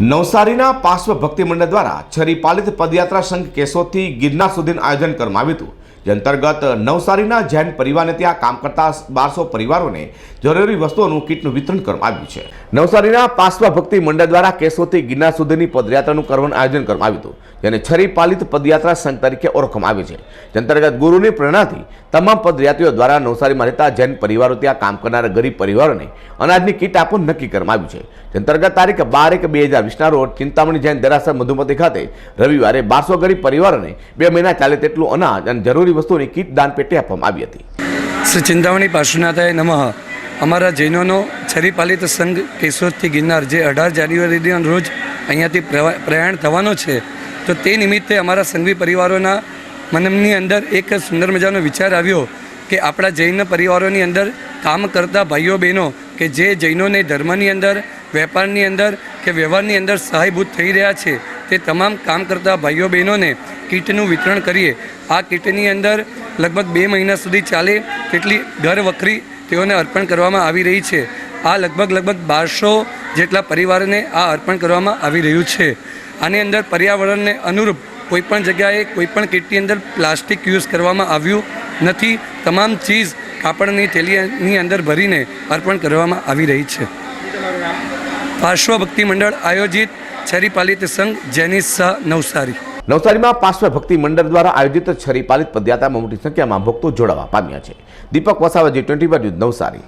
નવસારીના પાર્શ્વ ભક્તિ મંડળ દ્વારા છરી પાલિત પદયાત્રા સંઘ કેશોદથી ગિરનાર સુધીનું આયોજન કરવામાં આવ્યું હતું. જે અંતર્ગત નવસારીના જૈન પરિવારને ત્યાં કામ કરતા બારસો પરિવારોને જરૂરી વસ્તુઓનું કીટનું વિતરણ કરવામાં આવ્યું છે. નવસારીના પાસવા ભક્તિ મંડળ દ્વારા કેશોદથી ગિરનાર સુધીની પદયાત્રાનું કરવાનું આયોજન કરવામાં આવ્યું હતું, જેને છરી પાલિત પદયાત્રા સંઘ તરીકે ઓળખવામાં આવે છે. જે અંતર્ગત ગુરુની પ્રેરણાથી તમામ પદયાત્રીઓ દ્વારા નવસારીમાં રહેતા જૈન પરિવારો ત્યાં કામ કરનારા ગરીબ પરિવારોને અનાજની કીટ આપવાનું નક્કી કરવામાં આવ્યું છે. જે અંતર્ગત તારીખ બાર એક બે હજાર વીસના રોજ ચિંતામણી જૈન દેરાસર મધુમતી ખાતે રવિવારે બારસો ગરીબ પરિવારોને બે મહિના ચાલે તેટલું અનાજ અને જરૂરી વસ્તુઓની કીટ દાન પેટે આપવામાં આવી હતી. શ્રી ચિંતામણી પાર્શ્વનાથાય નમઃ. અમારા જૈનોનો છરીપાલિત સંઘ કેશોદથી ગિરનાર જે અઢાર જાન્યુઆરીના રોજ અહીંયાથી પ્રયાણ થવાનો છે, તો તે નિમિત્તે અમારા સંઘવી પરિવારોના મનની અંદર એક સુંદર મજાનો વિચાર આવ્યો કે આપણા જૈન પરિવારોની અંદર કામ કરતા ભાઈઓ બહેનો કે જે જૈનોને ધર્મની અંદર વેપારની અંદર કે વ્યવહારની અંદર સહાયભૂત થઈ રહ્યા છે તે તમામ કામ કરતા ભાઈઓ બહેનોને કીટનું વિતરણ કરીએ. આ કીટની અંદર લગભગ બે મહિના સુધી ચાલે તેટલી ઘર વખરી તેઓને અર્પણ કરવામાં આવી રહી છે. આ લગભગ લગભગ બારસો જેટલા પરિવારને આ અર્પણ કરવામાં આવી રહ્યું છે. આની અંદર પર્યાવરણને અનુરૂપ કોઈપણ જગ્યાએ કોઈપણ કીટની અંદર પ્લાસ્ટિક યુઝ કરવામાં આવ્યું નથી. તમામ ચીજ કાપડની થેલીની અંદર ભરીને અર્પણ કરવામાં આવી રહી છે. પાર્શ્વ ભક્તિ મંડળ આયોજિત છરીપાલિત સંઘ જેની સહ નવસારી. નવસારીમાં પાર્શ્વ ભક્તિ મંડળ દ્વારા આયોજિત છરી પાલિત પદયાત્રામાં મોટી સંખ્યામાં ભક્તો જોડાવા પામ્યા છે. દીપક વસાવા જી ટ્વેન્ટી નવસારી.